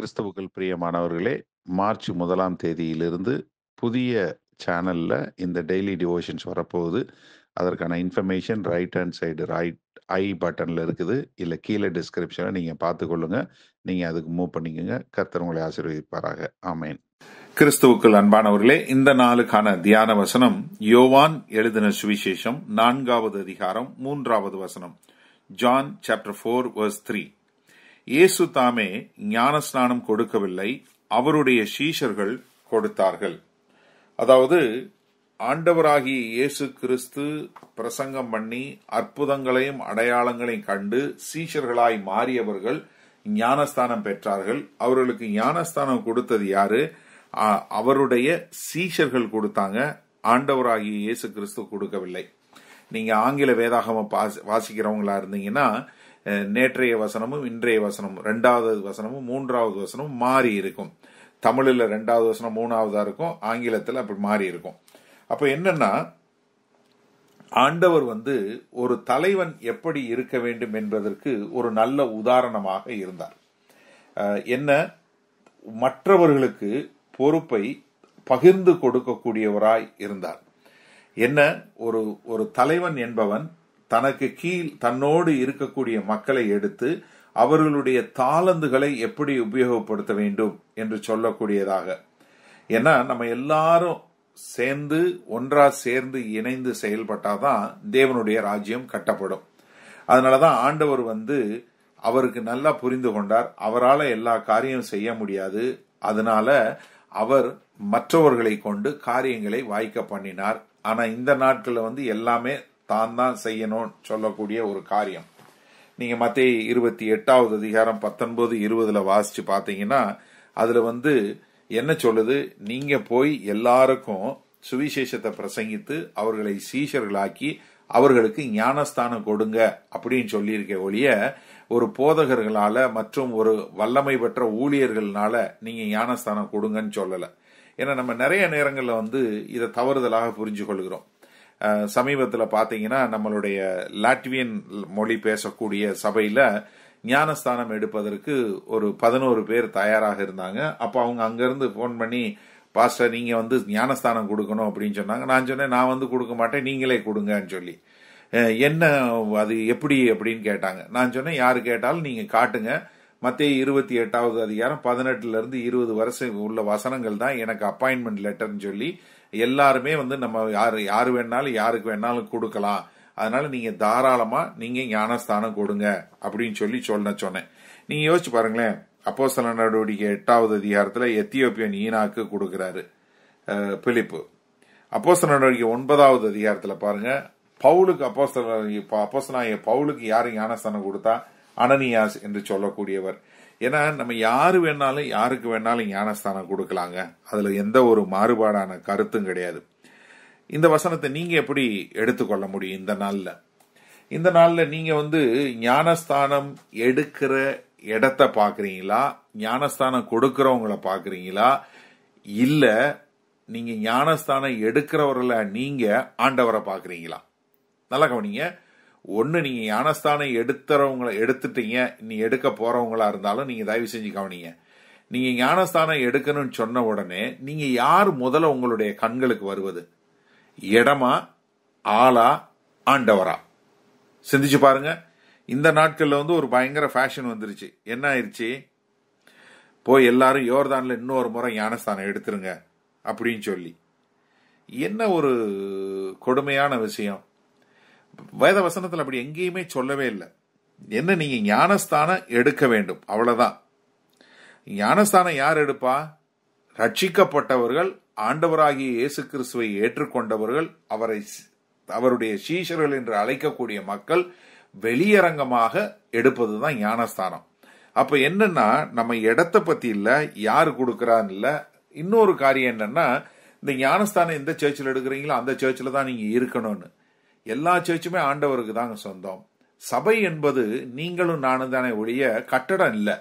கிறிஸ்தவுக்கள் பிரியமானவர்களே மார்ச் முதலாம் தேதியிலிருந்து புதிய சேனலில் இந்த டெய்லி டிவோஷன்ஸ் வரப்போகுது. அதற்கான information right hand side right I பட்டனில் இருக்குது. இல்லை கீழே டிஸ்கிரிப்ஷனை நீங்கள் பார்த்துக்கொள்ளுங்க நீங்கள் அதுக்கு மூவ் பண்ணிக்கோங்க. கர்த்தர் உங்களை ஆசீர்வதிப்பாராக. ஆமேன். கிறிஸ்துவுக்குள் அன்பானவர்களே இந்த நாளுக்கான தியான வசனம் யோவான் எழுதின சுவிசேஷம் நான்காவது அதிகாரம் மூன்றாவது வசனம். John chapter four verse three. இயேசு தாமே ஞானஸ்நானம் கொடுக்கவில்லை அவருடைய சீஷர்கள் கொடுத்தார்கள். அதாவது ஆண்டவராகிய இயேசு கிறிஸ்து பிரசங்கம் பண்ணி அற்புதங்களையும் அடையாளங்களையும் கண்டு சீஷர்களாய் மாறியவர்கள் ஞானஸ்தானம் பெற்றார்கள். அவர்களுக்கு ஞானஸ்தானம் கொடுத்தது யாரு? அவருடைய சீஷர்கள் கொடுத்தாங்க. ஆண்டவராகிய இயேசு கிறிஸ்து கொடுக்கவில்லை. நீங்க ஆங்கில வேதாகம பாஸ்- வாசிக்கிறவங்களா இருந்தீங்கன்னா நேற்றைய வசனமும் இன்றைய வசனமும் ரெண்டாவது வசனமும் மூன்றாவது வசனமும் மாறி இருக்கும். தமிழில் ரெண்டாவது வசனம் மூணாவதா இருக்கும் ஆங்கிலத்தில் அப்படி மாறி இருக்கும். அப்ப என்னன்னா ஆண்டவர் வந்து ஒரு தலைவன் எப்படி இருக்க வேண்டும் என்பதற்கு ஒரு நல்ல உதாரணமாக இருந்தார். என்ன? மற்றவர்களுக்கு பொறுப்பை பகிர்ந்து கொடுக்கக்கூடியவராய் இருந்தார். என்ன? ஒரு ஒரு தலைவன் என்பவன் தனக்கு கீழ் தன்னோடு இருக்கக்கூடிய மக்களை எடுத்து அவர்களுடைய தாளந்துகளை எப்படி உபயோகப்படுத்த வேண்டும் என்று சொல்லக்கூடியதாக. ஏன்னா நம்ம எல்லாரும் சேர்ந்து ஒன்றா சேர்ந்து இணைந்து செயல்பட்டாதான் தேவனுடைய ராஜ்யம் கட்டப்படும். அதனாலதான் ஆண்டவர் வந்து அவருக்கு நல்லா புரிந்து கொண்டார். அவரால் எல்லா காரியம் செய்ய முடியாது. அதனால அவர் மற்றவர்களை கொண்டு காரியங்களை வாய்க்க பண்ணினார். ஆனா இந்த நாட்களில் வந்து எல்லாமே தான் தான் செய்யணும்னு சொல்லக்கூடிய ஒரு காரியம். நீங்க மத்திய இருபத்தி எட்டாவது அதிகாரம் பத்தொன்பது இருபதுல வாசிச்சு பாத்தீங்கன்னா அதுல வந்து என்ன சொல்லுது? நீங்க போய் எல்லாருக்கும் சுவிசேஷத்தை பிரசங்கித்து அவர்களை சீஷர்களாக்கி அவர்களுக்கு ஞானஸ்தானம் கொடுங்க அப்படின்னு சொல்லியிருக்க ஒழிய ஒரு போதகர்களால மற்றும் ஒரு வல்லமை பெற்ற ஊழியர்களால நீங்க ஞானஸ்தானம் கொடுங்கன்னு சொல்லல. ஏன்னா நம்ம நிறைய நேரங்கள்ல வந்து இதை தவறுதலாக புரிஞ்சு கொள்கிறோம் சமீபத்தில் பார்த்தீங்கன்னா நம்மளுடைய லாட்வியன் மொழி பேசக்கூடிய சபையில் ஞானஸ்தானம் எடுப்பதற்கு ஒரு பதினோரு பேர் தயாராக இருந்தாங்க. அப்போ அவங்க அங்கேருந்து ஃபோன் பண்ணி பாஸ்டர் நீங்கள் வந்து ஞானஸ்தானம் கொடுக்கணும் அப்படின்னு சொன்னாங்க. நான் சொன்னேன் நான் வந்து கொடுக்க மாட்டேன் நீங்களே கொடுங்கன்னு சொல்லி. என்ன அது எப்படி? அப்படின்னு கேட்டாங்க. நான் சொன்னேன் யார் கேட்டாலும் நீங்கள் காட்டுங்க. மத்திய இருபத்தி எட்டாவது அதிகாரம் பதினெட்டுல இருந்து இருபது வருஷம் உள்ள வசனங்கள் தான் எனக்கு அப்பாயின்மெண்ட் லெட்டர்னு சொல்லி எல்லாருமே வந்து நம்ம யாரு யாரு வேணாலும் யாருக்கு வேணாலும் கொடுக்கலாம். அதனால நீங்க தாராளமா நீங்க ஞானஸ்தானம் கொடுங்க அப்படின்னு சொல்லி சொல்ல சொன்னேன். நீங்க யோசிச்சு பாருங்களேன் அப்போஸ்தல நடவடிக்கை எட்டாவது அதிகாரத்துல எத்தியோப்பியன் ஈனாக்கு கொடுக்கிறாரு பிலிப்பு பிலிப்பு. சில நடவடிக்கை ஒன்பதாவது அதிகாரத்துல பாருங்க பவுலுக்கு அப்போஸ்தல அப்போ பவுலுக்கு யாரு ஞானஸ்தானம் கொடுத்தா? அனனியாஸ் என்று சொல்லக்கூடியவர். ஏன்னா நம்ம யாரு வேணாலும் யாருக்கு வேணாலும் ஞானஸ்தானம் கொடுக்கலாங்க. அதுல எந்த ஒரு மாறுபாடான கருத்தும் கிடையாது. இந்த வசனத்தை நீங்க எப்படி எடுத்துக்கொள்ள முடியும் இந்த நாள்ல? இந்த நாள்ல நீங்க வந்து ஞானஸ்தானம் எடுக்கிற இடத்த பாக்குறீங்களா? ஞானஸ்தானம் கொடுக்கறவங்கள பாக்குறீங்களா? இல்ல நீங்க ஞானஸ்தானம் எடுக்கிறவர்களை நீங்க ஆண்டவரை பாக்குறீங்களா? நல்லா கவனிங்க. ஒன்று நீங்க ஞானஸ்தானம் எடுத்துறவங்கள எடுத்துட்டீங்க நீ எடுக்க போறவங்களா இருந்தாலும் நீங்க தயவு செஞ்சு கவனிங்க. நீங்க ஞானஸ்தானம் எடுக்கணும்னு சொன்ன உடனே நீங்க யார் முதல்ல உங்களுடைய கண்களுக்கு வருவது? இடமா ஆளா ஆண்டவரா? சிந்திச்சு பாருங்க. இந்த நாட்கள்ல வந்து ஒரு பயங்கர ஃபேஷன் வந்துருச்சு. என்ன ஆயிடுச்சு போய் எல்லாரும் யோர்தான்ல இன்னொரு முறை ஞானஸ்தானம் எடுத்துருங்க அப்படின்னு சொல்லி. என்ன ஒரு கொடுமையான விஷயம்? வேத வசனத்தில் அப்படி எங்கேயுமே சொல்லவே இல்லை. என்ன நீங்க ஞானஸ்தானம் எடுக்க வேண்டும். அவ்வளவுதான். ஞானஸ்தானம் யார் எடுப்பா? ரட்சிக்கப்பட்டவர்கள் ஆண்டவராகிய இயேசு கிறிஸ்துவை ஏற்றுக்கொண்டவர்கள் அவரை அவருடைய சீஷர்கள் என்று அழைக்கக்கூடிய மக்கள் வெளியரங்கமாக எடுப்பதுதான் ஞானஸ்தானம். அப்ப என்னன்னா நம்ம இடத்த பத்தி இல்ல யாரு கொடுக்கறான்னு இல்ல. இன்னொரு காரியம் என்னன்னா இந்த ஞானஸ்தானம் எந்த சர்ச்சில் எடுக்கிறீங்களோ அந்த சர்ச்சில் தான் நீங்க இருக்கணும்னு. எல்லா சர்ச்சுமே ஆண்டவருக்கு தாங்க சொந்தம். சபை என்பது நீங்களும் நானும் தானே ஒழிய கட்டடம் இல்லை.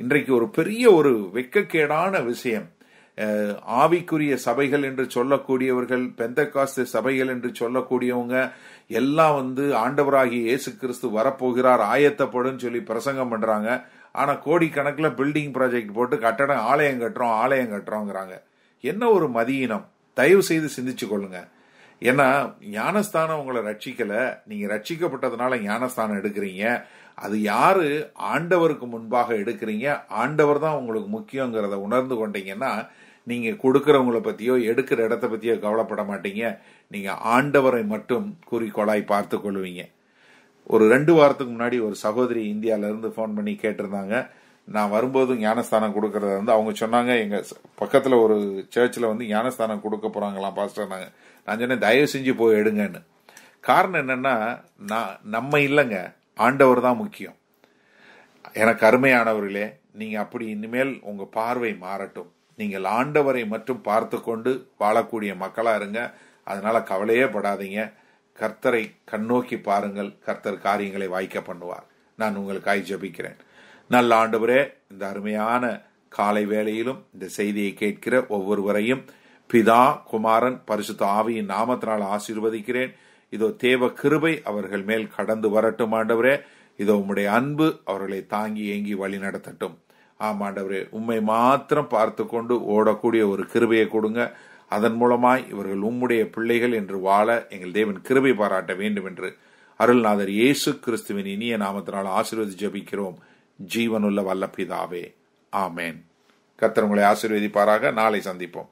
இன்றைக்கு ஒரு பெரிய ஒரு வெக்கக்கேடான விஷயம். ஆவிக்குரிய சபைகள் என்று சொல்லக்கூடியவர்கள் பெந்தகாஸ்து சபைகள் என்று சொல்லக்கூடியவங்க எல்லாம் வந்து ஆண்டவராகிய இயேசு கிறிஸ்து வரப்போகிறார் ஆயத்தப்படும் சொல்லி பிரசங்கம் பண்றாங்க. ஆனா கோடிக்கணக்கில் பில்டிங் ப்ராஜெக்ட் போட்டு கட்டடம் ஆலயம் கட்டுறோம் ஆலயம் கட்டுறோங்கிறாங்க. என்ன ஒரு மதியினம்? தயவு செய்து சிந்திச்சு கொள்ளுங்க. ஏன்னா ஞானஸ்தானம் உங்களை ரட்சிக்கல. நீங்க ரட்சிக்கப்பட்டதுனால ஞானஸ்தானம் எடுக்கிறீங்க. அது யாரு? ஆண்டவருக்கு முன்பாக எடுக்கிறீங்க. ஆண்டவர் தான் உங்களுக்கு முக்கியங்கிறத உணர்ந்து கொண்டீங்கன்னா நீங்க கொடுக்குறவங்கள பத்தியோ எடுக்கிற இடத்த பத்தியோ கவலைப்பட மாட்டீங்க. நீங்க ஆண்டவரை மட்டும் குறிக்கோளாய் பார்த்து கொள்வீங்க. ஒரு ரெண்டு வாரத்துக்கு முன்னாடி ஒரு சகோதரி இந்தியாவிலேருந்து ஃபோன் பண்ணி கேட்டிருந்தாங்க. நான் வரும்போது ஞானஸ்தானம் கொடுக்கறத வந்து அவங்க சொன்னாங்க. எங்க பக்கத்தில் பக்கத்துல ஒரு சர்ச்சில் வந்து ஞானஸ்தானம் கொடுக்க போறாங்களாம் பாஸ்டர் நாங்க நான் சொன்னேன் தயவு செஞ்சு போய் எடுங்கன்னு. காரணம் என்னன்னா நான் நம்ம இல்லைங்க. ஆண்டவர் தான் முக்கியம். எனக்கு அருமையானவர்களே நீங்கள் அப்படி இனிமேல் உங்கள் பார்வை மாறட்டும். நீங்கள் ஆண்டவரை மட்டும் பார்த்து கொண்டு வாழக்கூடிய மக்களாக இருங்க. அதனால் கவலையே படாதீங்க. கர்த்தரை கண்ணோக்கி பாருங்கள். கர்த்தர் காரியங்களை வாய்க்க பண்ணுவார். நான் உங்களுக்காய் ஜபிக்கிறேன். நல்ல ஆண்டவரே இந்த அருமையான காலை வேளையிலும் இந்த செய்தியை கேட்கிற ஒவ்வொருவரையும் பிதா குமாரன் பரிசுத்த ஆவியின் நாமத்தினால் ஆசீர்வதிக்கிறேன். இதோ தேவ கிருபை அவர்கள் மேல் கடந்து வரட்டும் ஆண்டவரே. இதோ உம்முடைய அன்பு அவர்களை தாங்கி ஏங்கி வழி நடத்தட்டும். ஆம் ஆண்டவரே உம்மை மாத்திரம் பார்த்து கொண்டு ஓடக்கூடிய ஒரு கிருபையை கொடுங்க. அதன் மூலமாய் இவர்கள் உம்முடைய பிள்ளைகள் என்று வாழ எங்கள் தேவன் கிருபை பாராட்ட வேண்டும் என்று அருள்நாதர் இயேசு கிறிஸ்துவின் இனிய நாமத்தினால் ஆசீர்வதி ஜபிக்கிறோம். ஜீவனுள்ள வல்ல பிதாவே ஆமேன். கர்த்தர் உங்களை ஆசீர்வதிப்பாராக. நாளை சந்திப்போம்.